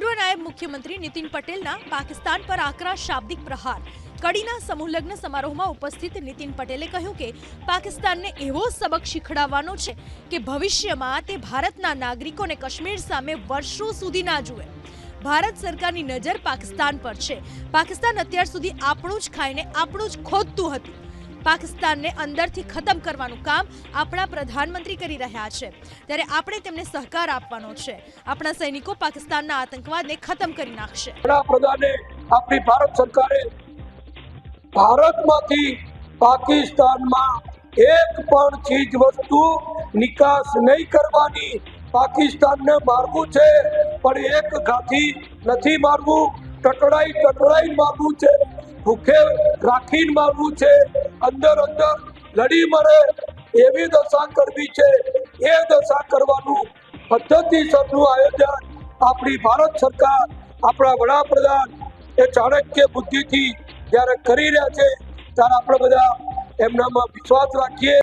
નાયબ મુખ્યમંત્રી નીતિન પટેલના પાકિસ્તાન પર આકરા શાબ્દિક પ્રહાર. કડીના સમૂહલગ્ન સમારોહમાં ઉપસ્થિત નીતિન પટેલે કહ્યું કે, પાકિસ્તાનને એવો સબક શીખડાવવાનો છે કે ભવિષ્યમાં તે ભારતના નાગરિકોને કાશ્મીર સામે વર્ષો સુધી ના જુએ. ભારત સરકારની નજર પાકિસ્તાન પર છે. પાકિસ્તાન અત્યાર સુધી આપણું જ ખાઈને આપણું જ ખોદતું હતું. પાકિસ્તાનને અંદરથી ખતમ કરવાનું કામ આપણા પ્રધાનમંત્રી કરી રહ્યા છે. ત્યારે આપણે તેમને સહકાર આપવાનો છે. આપણા સૈનિકો પાકિસ્તાનના આતંકવાદને ખતમ કરી નાખશે. વડાપ્રધાને આપણી ભારત સરકારે ભારતમાંથી પાકિસ્તાનમાં એક પણ ચીજ વસ્તુ નિકાસ નહીં કરવાની પાકિસ્તાનને મારવું છે. પણ એક ઘાથી નથી મારવું ટટડાઈ ટટડાઈ મારવું છે. ભૂખે રાખીને મારવું છે. અંદર અંદર લડી મરે એવી દશા કરવી છે. એ દશા કરવાનું પદ્ધતિસરનું આયોજન આપણી ભારત સરકાર, આપણા વડાપ્રધાન એ ચાણક્ય બુદ્ધિથી જ્યારે કરી રહ્યા છે ત્યારે આપણે બધા એમનામાં વિશ્વાસ રાખીએ.